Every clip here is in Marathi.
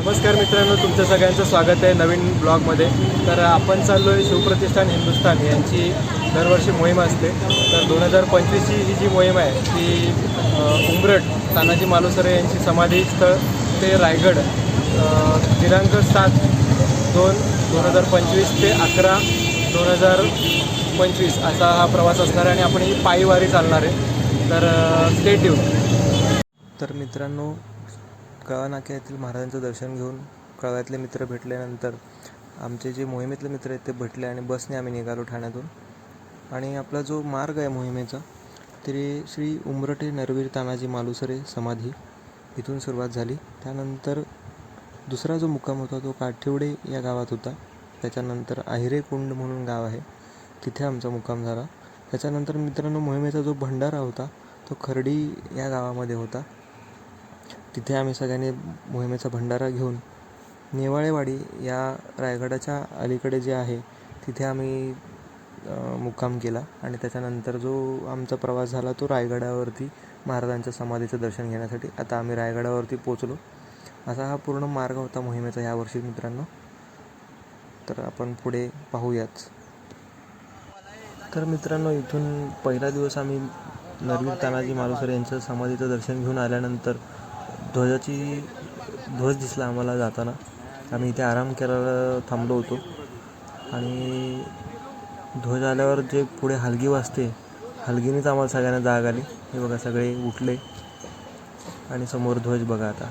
नमस्कार मित्रांनो तुमचं सगळ्यांचं स्वागत आहे नवीन ब्लॉगमध्ये. तर आपण चाललो आहे शिवप्रतिष्ठान हिंदुस्थान यांची दरवर्षी मोहीम असते. तर दोन हजार पंचवीसची ही जी मोहीम आहे ती उमरट तानाजी मालुसरे यांची समाधी स्थळ ते रायगड दिनांक सात दोन दोन हजार पंचवीस ते अकरा दोन हजार पंचवीस असा हा प्रवास असणार आहे आणि आपण ही पायीवारी चालणार आहे. तर स्टेट्यू तर मित्रांनो कळवा नाक्या येथील महाराजांचं दर्शन घेऊन कळव्यातले मित्र भेटल्यानंतर आमचे जे मोहिमेतले मित्र आहेत ते भेटले आणि बसने आम्ही निघालो ठाण्यातून. आणि आपला जो मार्ग आहे मोहिमेचा तरी श्री उमरटे नरवीर तानाजी मालुसरे समाधी इथून सुरुवात झाली. त्यानंतर दुसरा जो मुक्काम होता तो काठेवडे या गावात होता. त्याच्यानंतर आहिरे कुंड म्हणून गाव आहे. तिथे आमचा मुक्काम झाला. त्याच्यानंतर मित्रांनो मोहिमेचा जो भंडारा होता तो खर्डी या गावामध्ये होता. तिथे आम्ही सगळ्यांनी मोहिमेचा भंडारा घेऊन नेवाळेवाडी या रायगडाच्या अलीकडे जे आहे तिथे आम्ही मुक्काम केला आणि त्याच्यानंतर जो आमचा प्रवास झाला तो रायगडावरती महाराजांच्या समाधीचं दर्शन घेण्यासाठी. आता आम्ही रायगडावरती पोचलो असा हा पूर्ण मार्ग होता मोहिमेचा यावर्षी मित्रांनो. तर आपण पुढे पाहूयाच तर मित्रांनो इथून पहिला दिवस आम्ही नरवीर तानाजी मालुसर यांचं समाधीचं दर्शन घेऊन आल्यानंतर ध्वजाची ध्वज दिसला आम्हाला जाताना. आम्ही इथे आराम करायला थांबलो होतो. आणि ध्वज आल्यावर जे पुढे हलगी वाजते हलगीनेच आम्हाला सगळ्यांना जाग आली. हे बघा सगळे उठले आणि समोर ध्वज बघा आता.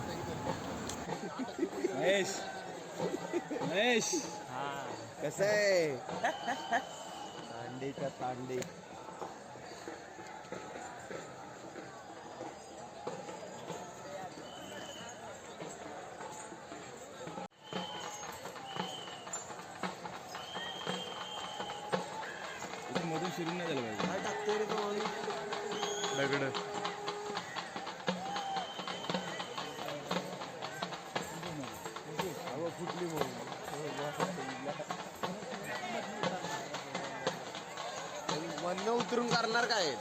कसं आहे? तांडेच्या तांडे उतरून करणार काय?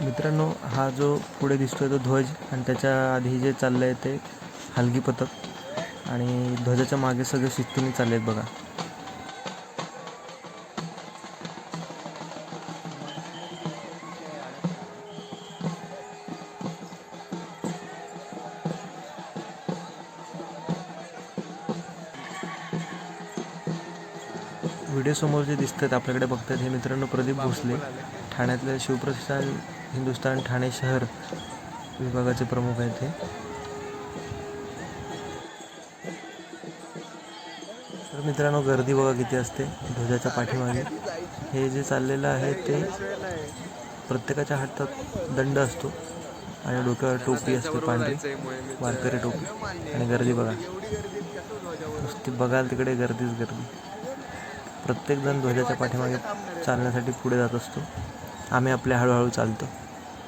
मित्रांनो हा जो पुढे दिसतोय तो ध्वज आणि त्याच्या आधी जे चाललं आहे ते हलगी पथक आणि ध्वजाच्या मागे सगळे शिस्तीने चालले आहेत बघा. व्हिडिओसमोर जे दिसतात आपल्याकडे बघतात हे मित्रांनो प्रदीप भोसले ठाण्यातले शिवप्रसाद हिंदुस्थान ठाणे शहर विभागाचे प्रमुख आहेत हे. तर मित्रांनो गर्दी बघा किती असते ध्वजाच्या पाठीमागे. हे जे चाललेलं आहे ते प्रत्येकाच्या हातात दंड असतो आणि डोक्यावर टोपी असते पांढरी वारकरी टोपी. आणि गर्दी बघा. नुसती बघाल तिकडे गर्दीच गर्दी. प्रत्येकजण ध्वजाच्या पाठीमागे चालण्यासाठी पुढे जात असतो. आम्ही आपल्या हळूहळू चालतो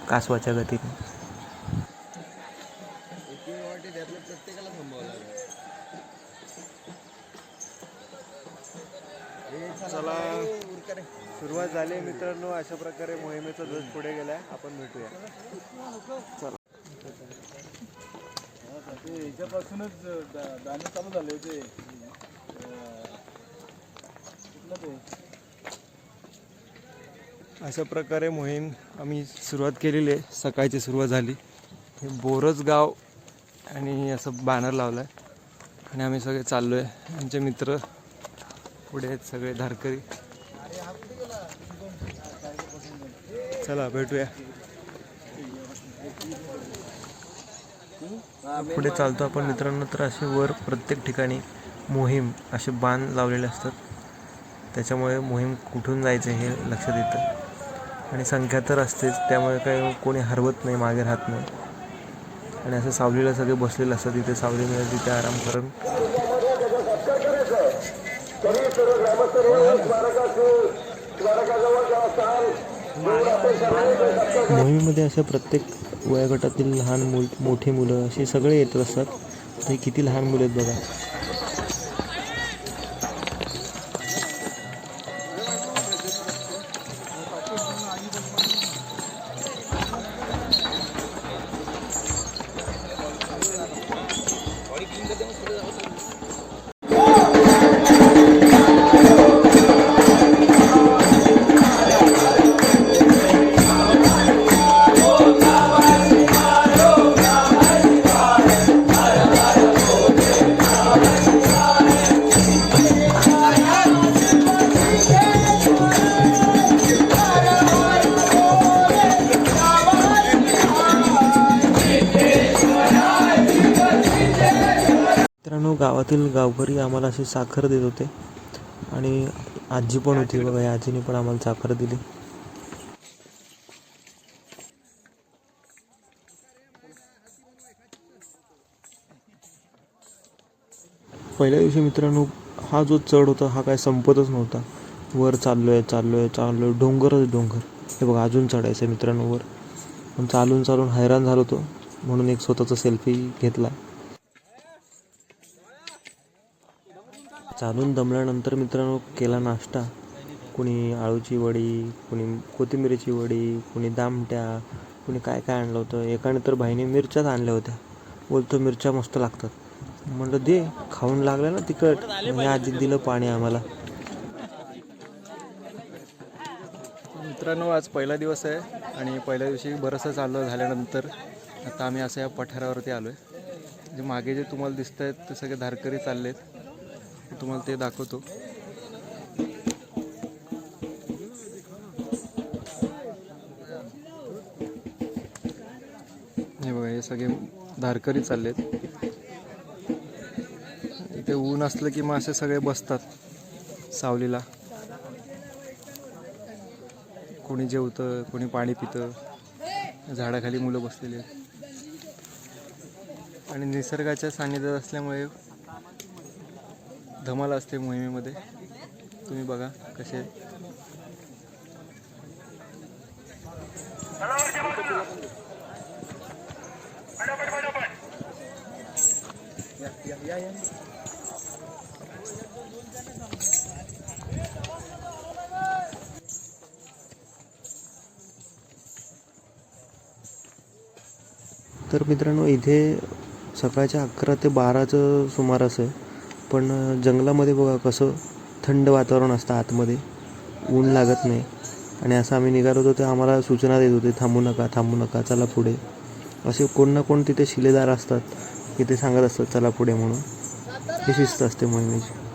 कासवाच्या गतीने. चला सुरुवात झाली मित्रांनो अशा प्रकारे मोहिमेचा ध्वज पुढे गेलाय. आपण भेटूया. ते ह्याच्यापासूनच गाणं चालू झाले ते कुठलं ते अशा प्रकारे मोहीम आम्ही सुरुवात केलेली आहे. सकाळची सुरुवात झाली. हे बोरज गाव आणि असं बॅनर लावलं आहे आणि आम्ही सगळे चाललो आहे आमचे मित्र पुढे आहेत सगळे धारकरी. चला भेटूया. पुढे चालतो आपण. मित्रांनो तर असे वर प्रत्येक ठिकाणी मोहीम असे बाण लावलेले असतात. त्याच्यामुळे मोहीम कुठून जायचं हे लक्षात येतं आणि संख्या तर असतेच त्यामुळे काही कोणी हरवत नाही मागे राहत नाही. आणि असं सावलीला सगळे बसलेले असतात तिथे सावली मिळेल तिथे आराम करून. मोहिमेमध्ये अशा प्रत्येक वयोगटातील लहान मुल मोठी मुलं असे सगळे येत असतात. ते किती लहान मुलं आहेत बघा. गावातील गावकरी आम्हाला अशी साखर देत होते. आणि आजी पण होती बघा या आजीने पण आम्हाला साखर दिली. पहिल्या दिवशी मित्रांनो हा जो चढ होता हा काय संपतच नव्हता. वर चाललोय चाललोय चाललोय डोंगरच डोंगर. हे बघा अजून चढायचं आहे मित्रांनो वर. पण चालून चालून हैराण झालो होतो. म्हणून एक स्वतःचा सेल्फी घेतला. चालून दमल्यानंतर मित्रांनो केला नाश्ता. कुणी आळूची वडी कुणी कोथिंबिरीची वडी कुणी दामट्या कुणी काय काय आणलं होतं. एकाने तर भाईने मिरच्याच आणल्या होत्या. बोलतो मिरच्या मस्त लागतात. म्हणलं दे खाऊन लागलं ना तिखट. मग आधी दिलं पाणी आम्हाला. मित्रांनो आज पहिला दिवस आहे आणि पहिल्या दिवशी बरंचसं चाललं झाल्यानंतर आता आम्ही असं या पठारावरती आलो आहे जे मागे जे तुम्हाला दिसत आहेत ते सगळे धारकरी चालले आहेत तुम्हाला ते दाखवतो. हे बघा हे सगळे धारकरी चालले आहेत इथे ऊन असलं की मासे सगळे बसतात सावलीला. कोणी जेवतं कोणी पाणी पितं. झाडाखाली मुलं बसलेली आहेत. आणि निसर्गाच्या सान्निध्यात असल्यामुळे धमाल असते मोहिमेमध्ये. तुम्ही बघा कसे तर मित्रांनो इथे सकाळच्या अकरा ते बाराचं सुमारास आहे. पण जंगलामध्ये बघा कसं थंड वातावरण असतं आतमध्ये. ऊन लागत नाही. आणि असं आम्ही निघालो होतो ते आम्हाला सूचना देत होते थांबू नका थांबू नका चला पुढे. असे कोण ना कोण तिथे शिलेदार असतात की ते सांगत असतात चला पुढे म्हणून. ही शिस्त असते मोहिमेची.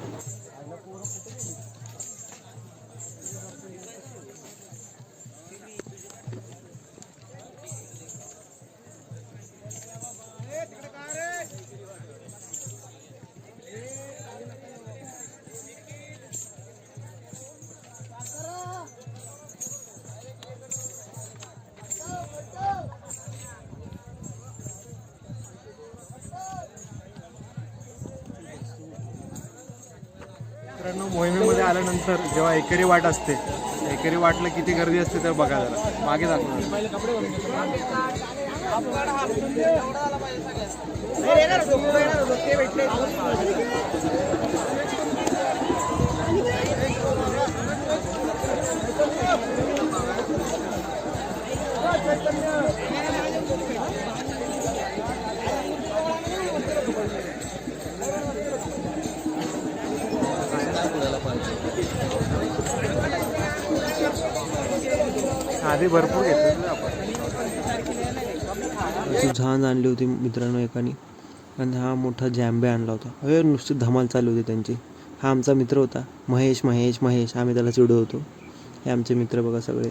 मित्रांनो मोहिमेमध्ये आल्यानंतर जेव्हा एकेरी वाट असते एकेरी वाटला किती गर्दी असते तर बघा जरा. मागे दाखवा. आधी भरपूर घेतलं आपण. झांज आणली होती मित्रांनो एकाने. आणि हा मोठा जॅम्बे आणला होता. अरे नुसती धमाल चालू होती त्यांची. हा आमचा मित्र होता. महेश महेश महेश. आम्ही त्याला चिडवतो हे आमचे मित्र बघा सगळे.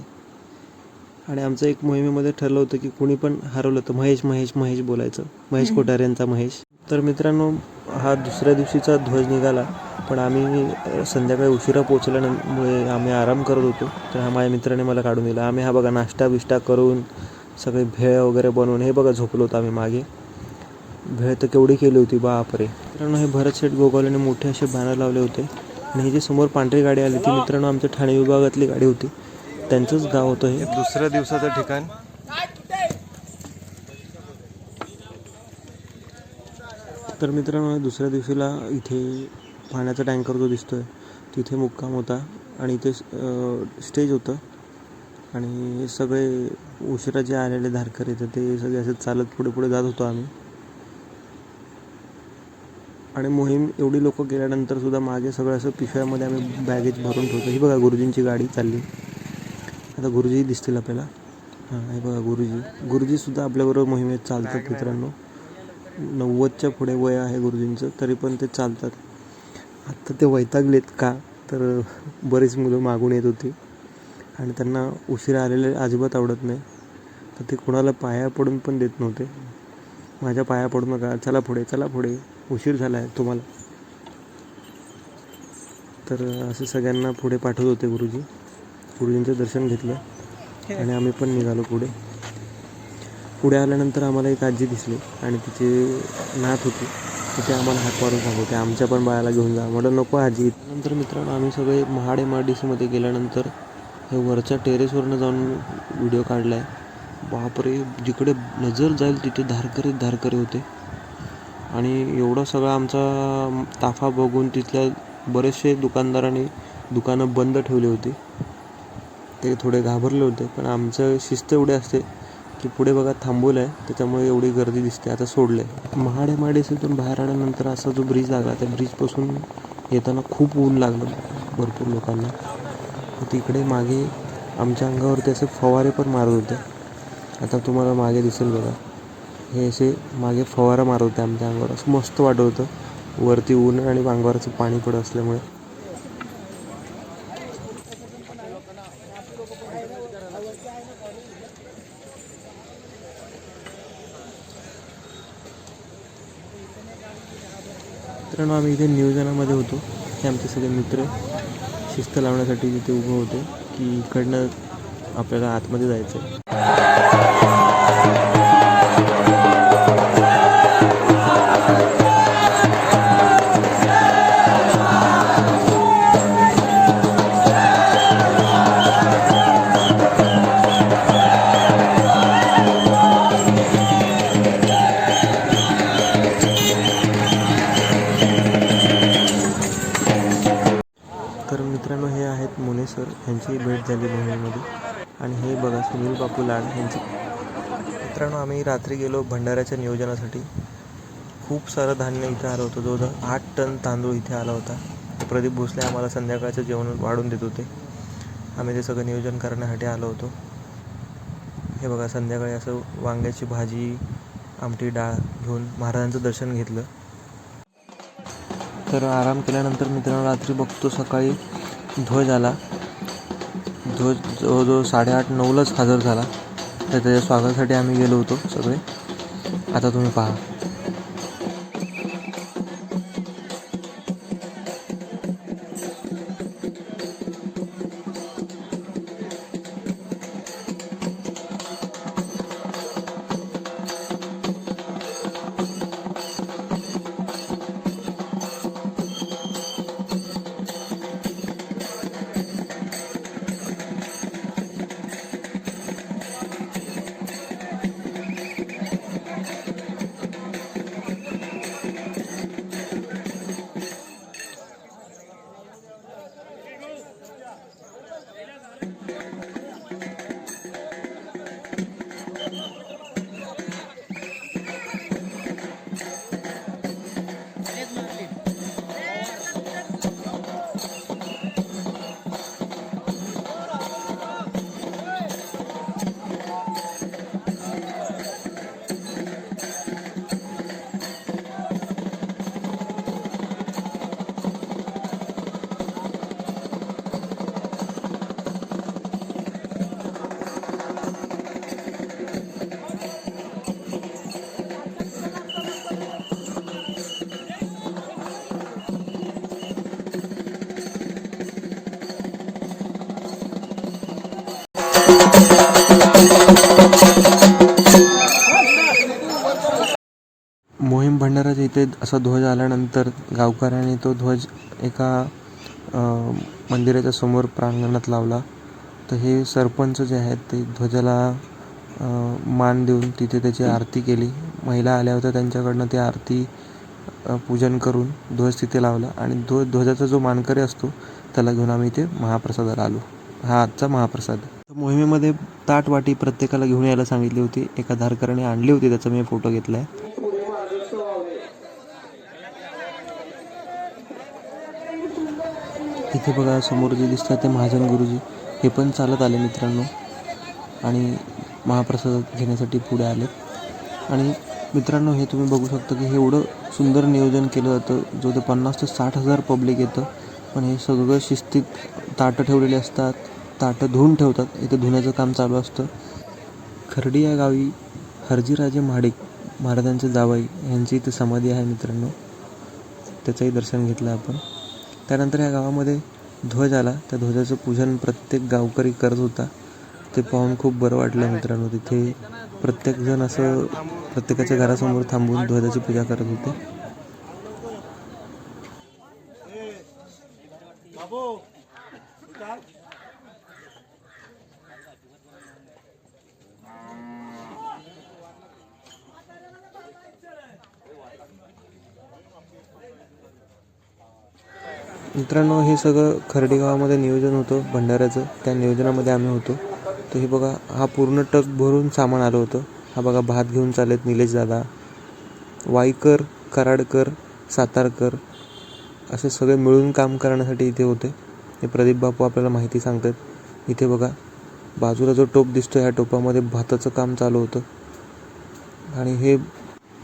आणि आमचं एक मोहिमेमध्ये ठरलं होतं की कुणी पण हरवलं तर महेश महेश महेश बोलायचं. महेश कोठारे यांचा महेश. तर मित्रांनो हा दुसऱ्या दिवशीचा ध्वज निघाला. पण आम्ही संध्याकाळी उशिरा पोचल्यामुळे आम्ही आराम करत होतो. तर हा माझ्या मित्राने मला काढून दिला. आम्ही हा बघा नाश्ता बिष्टा करून सगळे भेळ वगैरे बनवून हे बघा झोपलो होतो आम्ही मागे. भेळ तर केवढी केली होती बापरे. मित्रांनो हे भरत शेठ गोगावलेने मोठे असे बॅनर लावले होते. आणि ही जी समोर पांढरी गाडी आली ती मित्रांनो आमच्या ठाणे विभागातली गाडी होती. त्यांचंच गाव होतं हे. दुसऱ्या दिवसाचं ठिकाण. तर मित्रांनो दुसऱ्या दिवशीला इथे पाण्याचा टँकर जो दिसतोय तिथे मुक्काम होता आणि इथे स्टेज होतं. आणि हे सगळे उशिरा जे आलेले धारकर येतं ते सगळे असे चालत पुढे पुढे जात होतो आम्ही. आणि मोहीम एवढी लोक गेल्यानंतर सुद्धा मागे सगळं असं पिशव्यामध्ये आम्ही बॅगेज भरून ठेवतो. ही बघा गुरुजींची गाडी चालली. आता गुरुजी दिसतील आपल्याला. हां हे बघा गुरुजी. गुरुजीसुद्धा आपल्याबरोबर मोहिमेत चालतात मित्रांनो. नव्वदच्या पुढे वय आहे गुरुजींचं तरी पण ते चालतात. आत्ता ते वैतागलेत का? तर बरेच मुलं मागून येत होती. आणि त्यांना उशिरा आलेले अजिबात आवडत नाही. तर ते कोणाला पाया पडून पण देत नव्हते. माझ्या पाया पडू नका. चला पुढे चला पुढे. उशीर झाला आहे तुम्हाला. तर असं सगळ्यांना पुढे पाठवत होते गुरुजी. गुरुजींचं दर्शन घेतलं. आणि आम्ही पण निघालो पुढे. पुढे आल्यानंतर आम्हाला एक आजी दिसली. आणि तिची नात होती. तिथे आम्हाला हात मारून सांगते आमच्या पण बाळाला घेऊन जा. म्हटलं नको आजी. नंतर मित्रांनो आम्ही सगळे महाड एम आर डी सीमध्ये गेल्यानंतर हे वरच्या टेरेसवरनं जाऊन व्हिडिओ काढला आहे बापरे जिकडे नजर जाईल तिथे धारकरी धारकरी होते. आणि एवढा सगळा आमचा ताफा बघून तिथल्या बरेचसे दुकानदारांनी दुकानं बंद ठेवली होती. ते थोडे घाबरले होते पण आमचं शिस्त एवढे असते की पुढे बघा थांबवलं आहे त्याच्यामुळे एवढी गर्दी दिसते. आता सोडलं आहे महाडे माडेसीतून बाहेर आल्यानंतर असा जो ब्रिज लागला त्या ब्रिजपासून येताना खूप ऊन लागलं भरपूर लोकांना. तिकडे मागे आमच्या अंगावरती असे फवारे पण मारत होते. आता तुम्हाला मागे दिसेल बघा. हे असे मागे फवारा मारत होते आमच्या अंगावर. असं मस्त वाटत होतं. वरती ऊन आणि अंगावरचं पाणी पडत असल्यामुळे. मित्रांनो आम्ही इथे नियोजनामध्ये होतो. हे आमचे सगळे मित्र शिस्त लावण्यासाठी तिथे उभं होतो की इकडनं आपल्याला आतमध्ये जायचं आहे यांची भेट झाली मोहिमेमध्ये आणि हे बघा सुनील बापू लाड यांची. मित्रांनो आम्ही रात्री गेलो भंडाऱ्याच्या नियोजनासाठी. खूप सारं धान्य इथे आलं होतं. जवळजवळ आठ टन तांदूळ इथे आला होता. प्रदीप भोसले आम्हाला संध्याकाळचं जेवण वाढून देत होते. आम्ही ते सगळं नियोजन करण्यासाठी आलो होतो. हे बघा संध्याकाळी असं वांग्याची भाजी आमटी डाळ घेऊन महाराजांचं दर्शन घेतलं. तर आराम केल्यानंतर मित्रांनो रात्री बघतो सकाळी ध्वज आला ध्वज जवळजवळ साडेआठ नऊलाच हजर झाला. तर त्याच्या स्वागतासाठी आम्ही गेलो होतो सगळे. आता तुम्ही पहा. तिथे असा ध्वज आल्यानंतर गावकऱ्यांनी तो ध्वज एका मंदिराच्या समोर प्रांगणात लावला. तर हे सरपंच जे आहेत ते ध्वजाला मान देऊन तिथे त्याची आरती केली. महिला आल्या होत्या त्यांच्याकडनं ती आरती पूजन करून ध्वज तिथे लावला. आणि ध्व ध्वजाचा जो मानकरी असतो त्याला घेऊन आम्ही इथे महाप्रसादाला आलो. हा आजचा महाप्रसाद. मोहिमेमध्ये ताट वाटी प्रत्येकाला घेऊन यायला सांगितली होती. एका धारकऱ्याने आणली होती त्याचा मी फोटो घेतला आहे इथे बघा समोर जे दिसतात ते महाजन गुरुजी. हे पण चालत आले मित्रांनो. आणि महाप्रसाद घेण्यासाठी पुढे आले. आणि मित्रांनो हे तुम्ही बघू शकता की हे एवढं सुंदर नियोजन केलं जातं. जो ते पन्नास ते साठ हजार पब्लिक येतं. पण हे सगळं शिस्तीत ताटं ठेवलेली असतात. ताटं धुवून ठेवतात. इथे धुण्याचं काम चालू असतं. खर्डी या गावी हरजीराजे महाडिक महाराजांचे जावई यांची इथे समाधी आहे मित्रांनो. त्याचंही दर्शन घेतलं आपण. त्यानंतर या गावामध्ये ध्वज आला. त्या ध्वजाचं पूजन प्रत्येक गावकरी करत होता. ते पाहून खूप बरं वाटलं मित्रांनो. तिथे प्रत्येकजण असं प्रत्येकाच्या घरासमोर थांबून ध्वजाची पूजा करत होते. मित्रांनो हे सगळं खर्डी गावामध्ये नियोजन होतं भंडाऱ्याचं. त्या नियोजनामध्ये आम्ही होतो. तर हे बघा हा पूर्ण टक भरून सामान आलं होतं. हा बघा भात घेऊन चालत निलेश दादा वाईकर कराडकर सातारकर असे सगळे मिळून काम करण्यासाठी इथे होते. हे प्रदीप बापू आपल्याला माहिती सांगतात. इथे बघा बाजूला जो टोप दिसतो ह्या टोपामध्ये भाताचं काम चालू होतं. आणि हे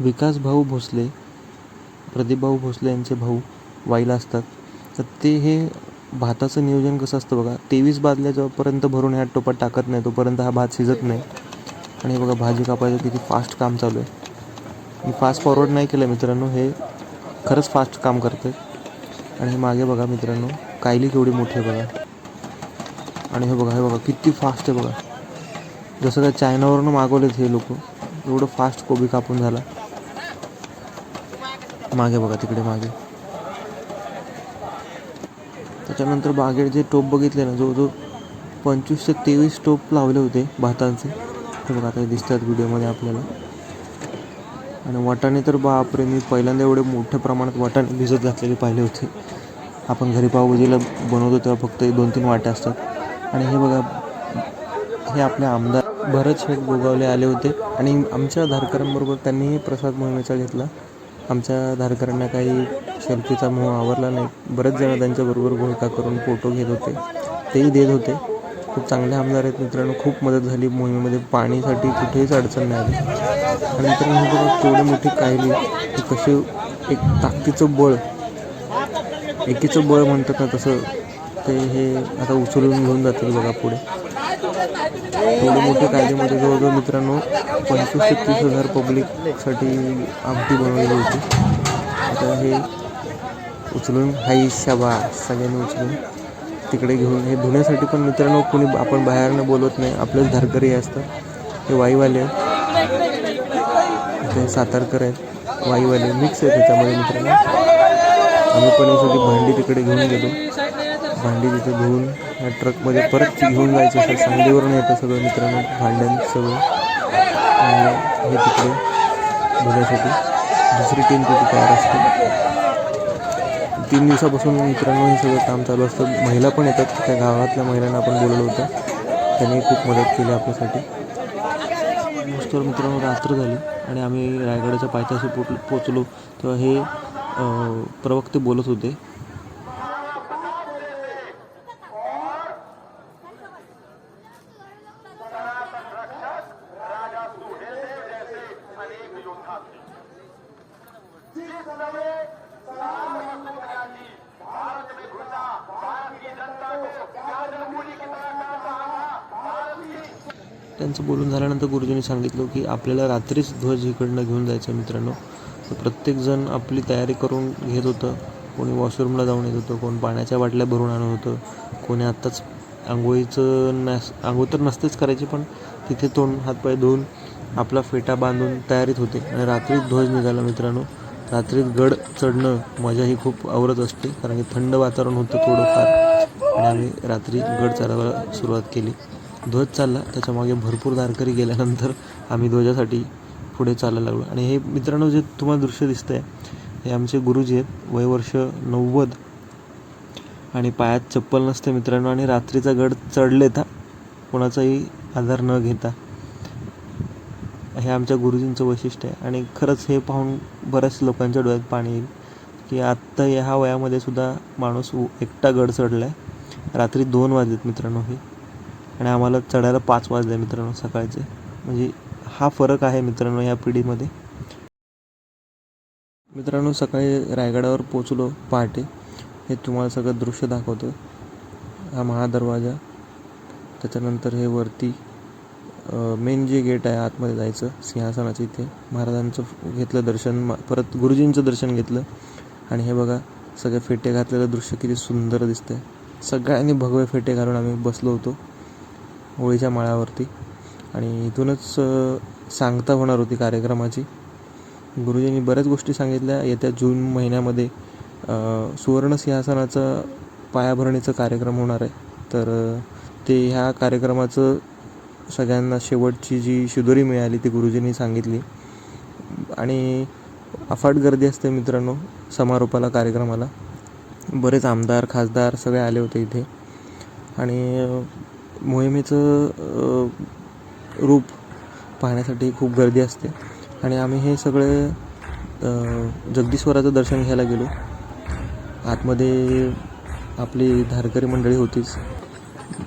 विकास भाऊ भोसले प्रदीप भाऊ भोसले यांचे भाऊ वाईला असतात. तर ते हे भाताचं नियोजन कसं असतं बघा तेवीस बादल्या जोपर्यंत भरून ह्या टोपात टाकत नाही तोपर्यंत हा भात शिजत नाही. आणि हे बघा भाजी कापायचं किती फास्ट काम चालू आहे. मी फास्ट फॉरवर्ड नाही केलं मित्रांनो हे खरंच फास्ट काम करते आणि हे मागे बघा मित्रांनो कायली केवढी मोठी आहे बघा. आणि हे बघा हे बघा किती फास्ट आहे बघा. जसं काय चायनावरनं मागवलेत हे लोक एवढं फास्ट कोबी कापून झाला. मागे बघा तिकडे मागे. त्याच्यानंतर बागेत जे टोप बघितले ना जो जो पंचवीस ते तेवीस टोप लावले होते भातांचे. ते बघा आता हे दिसतात व्हिडिओमध्ये आपल्याला. आणि वाटाणे तर बापरे मी पहिल्यांदा एवढे मोठ्या प्रमाणात वाटाणे भिजत घातलेले पाहिले होते. आपण घरी पावभाजीला बनवतो तेव्हा फक्त दोन तीन वाट्या असतात. आणि हे बघा हे आपले आमदार भरत शेठ गोगावले आले होते. आणि आमच्या धारकऱ्यांबरोबर त्यांनीही प्रसाद मोहिमेचा घेतला. आमच्या धारकऱ्यांना काही सेल्फीचा मोह आवरला नाही. बरेच जण त्यांच्याबरोबर घोळका करून फोटो घेत होते. तेही देत होते. खूप चांगले आमदार आहेत मित्रांनो. खूप मदत झाली मोहिमेमध्ये. पाणीसाठी कुठेहीच अडचण नाही आली. आणि मित्रांनो बघा केवढी मोठी कायली कशी एक ताकदीचं बळ. एकीचं बळ म्हणतात ना तसं. ते हे आता उचलून घेऊन जातील बघा पुढे. एवढं मोठ्या कायद्यामध्ये जवळजवळ मित्रांनो पंचवीस ते तीस हजार पब्लिकसाठी आमटी बनवलेली होती. आता हे उचलून हाई शाबा सगळ्यांनी उचलून तिकडे घेऊन. हे धुण्यासाठी पण मित्रांनो कोणी आपण बाहेरनं बोलवत नाही. आपलंच धारकरी असतं. हे वाईवाले ते सातारकर आहेत. वाईवाले मिक्स आहेत त्याच्यामध्ये मित्रांनो. आम्ही पण ही सगळी भांडी तिकडे घेऊन गेलो. भांडी तिथे धुवून या ट्रकमध्ये परत घेऊन जायचं असं सांगलीवरून येतं सगळं मित्रांनो भांड्यां सगळं. आणि हे तिकडे धुण्यासाठी दुसरी टीम तिथे तयार असते. तीन दिवसापासून मित्रांनो हे सगळं काम चालू असतं. महिला पण येतात. त्या गावातल्या महिलांना आपण बोलवलं होतं. त्यांनी खूप मदत केली आपल्यासाठी. तर मित्रांनो रात्र झाली आणि आम्ही रायगडाच्या पायथ्याशी पोट पोचलो. तेव्हा हे प्रवक्ते बोलत होते. बोलून झाल्यानंतर गुरुजींनी सांगितलं की आपल्याला रात्रीच ध्वज इकडनं घेऊन जायचं मित्रांनो. तर प्रत्येकजण आपली तयारी करून घेत होतं. कोणी वॉशरूमला जाऊन येत होतं कोण पाण्याच्या बाटल्या भरून आणत होतं कोणी आत्ताच आंघोळीचं नस आंघोळ तर नसतेच करायची पण तिथे तोंड हातपाय धुवून आपला फेटा बांधून तयारीत होते. आणि रात्रीच ध्वज निघाला मित्रांनो. रात्रीत गड चढणं मजा ही खूप आवडत असते कारण की थंड वातावरण होतं थोडंफार. आणि आम्ही रात्री गड चढायला सुरुवात केली. ध्वज चालला त्याच्यामागे भरपूर धारकरी गेल्यानंतर आम्ही ध्वजासाठी पुढे चालायला लागलो. आणि हे मित्रांनो जे तुम्हाला दृश्य दिसतं आहे हे आमचे गुरुजी आहेत. वयवर्ष नव्वद. आणि पायात चप्पल नसते मित्रांनो आणि रात्रीचा गड चढलेत हा. कोणाचाही आधार न घेता. हे आमच्या गुरुजींचं वैशिष्ट्य आहे. आणि खरंच हे पाहून बऱ्याच लोकांच्या डोळ्यात पाणी येईल की आत्ता ह्या वयामध्ये सुद्धा माणूस एकटा गड चढला आहे रात्री दोन वाजलेत मित्रांनो हे. आणि आम्हाला चढायला पाच वाजले मित्रांनो सकाळचे. म्हणजे हा फरक आहे मित्रांनो या पिढीमध्ये. मित्रांनो सकाळी रायगडावर पोचलो पहाटे. हे तुम्हाला सगळं दृश्य दाखवतो हा महादरवाजा. त्याच्यानंतर हे वरती मेन जे गेट आहे आतमध्ये जायचं सिंहासनाचं इथे. महाराजांचं घेतलं दर्शन परत गुरुजींचं दर्शन घेतलं. आणि हे बघा सगळे फेटे घातलेलं दृश्य किती सुंदर दिसतंय. सगळ्यांनी भगवे फेटे घालून आम्ही बसलो होतो. होळीच्या माळावरती. आणि इथूनच सांगता होणार होती कार्यक्रमाची. गुरुजींनी बऱ्याच गोष्टी सांगितल्या. येत्या जून महिन्यामध्ये सुवर्ण सिंहासनाचं पायाभरणीचं कार्यक्रम होणार आहे. तर ते ह्या कार्यक्रमाचं सगळ्यांना शेवटची जी शिदोरी मिळाली ती गुरुजींनी सांगितली. आणि अफाट गर्दी असते मित्रांनो समारोपाला कार्यक्रमाला. बरेच आमदार खासदार सगळे आले होते इथे. आणि मोहिमेचं रूप पाहण्यासाठी खूप गर्दी असते. आणि आम्ही हे सगळे जगदीश्वराचं दर्शन घ्यायला गेलो. आतमध्ये आपली धारकरी मंडळी होतीच.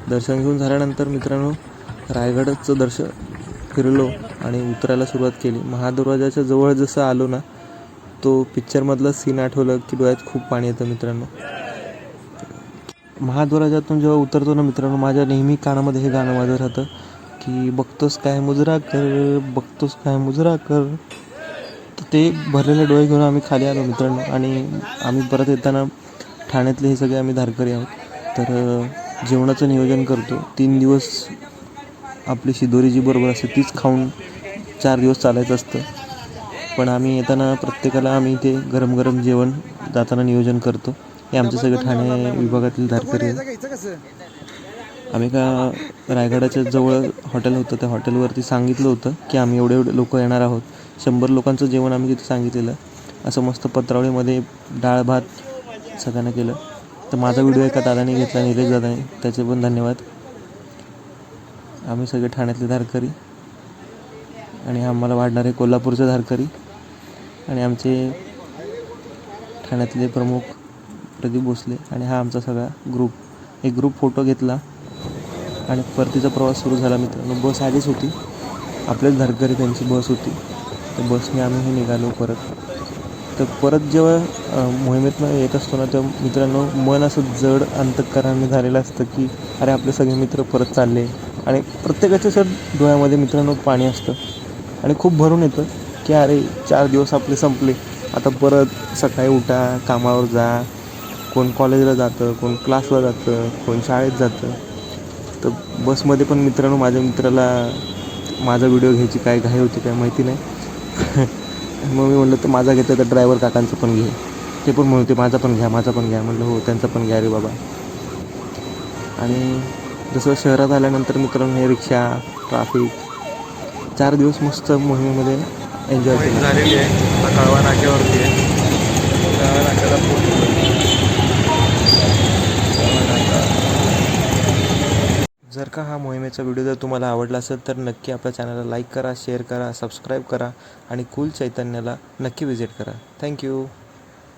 दर्शन घेऊन झाल्यानंतर मित्रांनो रायगडचं दर्शन फिरलो आणि उतरायला सुरुवात केली. महादरवाजाच्या जवळ जसं आलो ना तो पिक्चरमधलं सीन आठवलं की डोळ्यात खूप पाणी येतं मित्रांनो. महाद्वाराजातून जेव्हा उतरतो ना मित्रांनो माझ्या नेहमी कानामध्ये हे गाणं माझं राहतं की बघतोस काय मुजरा कर बघतोस काय मुजरा कर. तर ते भरलेले डोळे घेऊन आम्ही खाली आलो मित्रांनो आणि आम्ही परत येताना ठाण्यातले हे सगळे आम्ही धारकरी आहोत. तर जेवणाचं नियोजन करतो. तीन दिवस आपली शिदोरी जी बरोबर असते तीच खाऊन चार दिवस चालायचं असतं. पण आम्ही येताना प्रत्येकाला आम्ही ते गरम गरम जेवण जाताना नियोजन करतो. हे आमचं सगळे ठाणे विभागातील धारकरी आम्ही का रायगडाच्या जवळ हॉटेल होतं. त्या हॉटेलवरती सांगितलं होतं की आम्ही एवढे एवढे लोक येणार आहोत. शंभर लोकांचं जेवण आम्ही तिथे सांगितलेलं. असं मस्त पत्रावळीमध्ये डाळ भात सगळ्यांना केलं. तर माझा व्हिडिओ एका दादाने घेतला निलेश दादाने. त्याचे पण धन्यवाद. आम्ही सगळे ठाण्यातले धारकरी. आणि आम्हाला वाढणारे कोल्हापूरचे धारकरी. आणि आमचे ठाण्यातले प्रमुख प्रदीप भोसले आणि हा आमचा सगळा ग्रुप एक ग्रुप फोटो घेतला आणि परतीचा प्रवास सुरू झाला मित्रांनो. बस आलीच होती. आपल्याच घरघरी त्यांची बस होती. तर बसने आम्ही हे निघालो परत. तर परत जेव्हा अ, मोहिमेतनं येत असतो ना तेव्हा मित्रांनो मन असं जड अंतकरणाने झालेलं असतं की अरे आपले सगळे मित्र परत चालले. आणि प्रत्येकाच्या सर डोळ्यामध्ये मित्रांनो पाणी असतं. आणि खूप भरून येतं की अरे चार दिवस आपले संपले. आता परत सकाळी उठा कामावर जा. कोण कॉलेजला जातं कोण क्लासला जातं कोण शाळेत जातं. तर बसमध्ये पण मित्रांनो माझ्या मित्राला माझा व्हिडिओ घ्यायची काय घाई होती काय माहिती नाही. मग मी म्हणलं तर माझा घेतलं तर ड्रायव्हर काकांचं पण घे. ते पण म्हणते माझा पण घ्या माझा पण घ्या. म्हणलं हो त्यांचा पण घ्या रे बाबा. आणि जसं शहरात आल्यानंतर मित्रांनो हे रिक्षा ट्राफिक चार दिवस मस्त मोहिमेमध्ये एन्जॉय झालेली आहे. कळवा नाक्यावरती आहे कळवा नाक्याला पोहोचलो कळवा नाका जर का हा मोहिमेचा व्हिडिओ जर तुम्हाला आवडला असेल तर नक्की आपल्या चॅनलला लाईक करा शेअर करा सबस्क्राईब करा आणि कुल चैतन्याला नक्की व्हिजिट करा. थँक्यू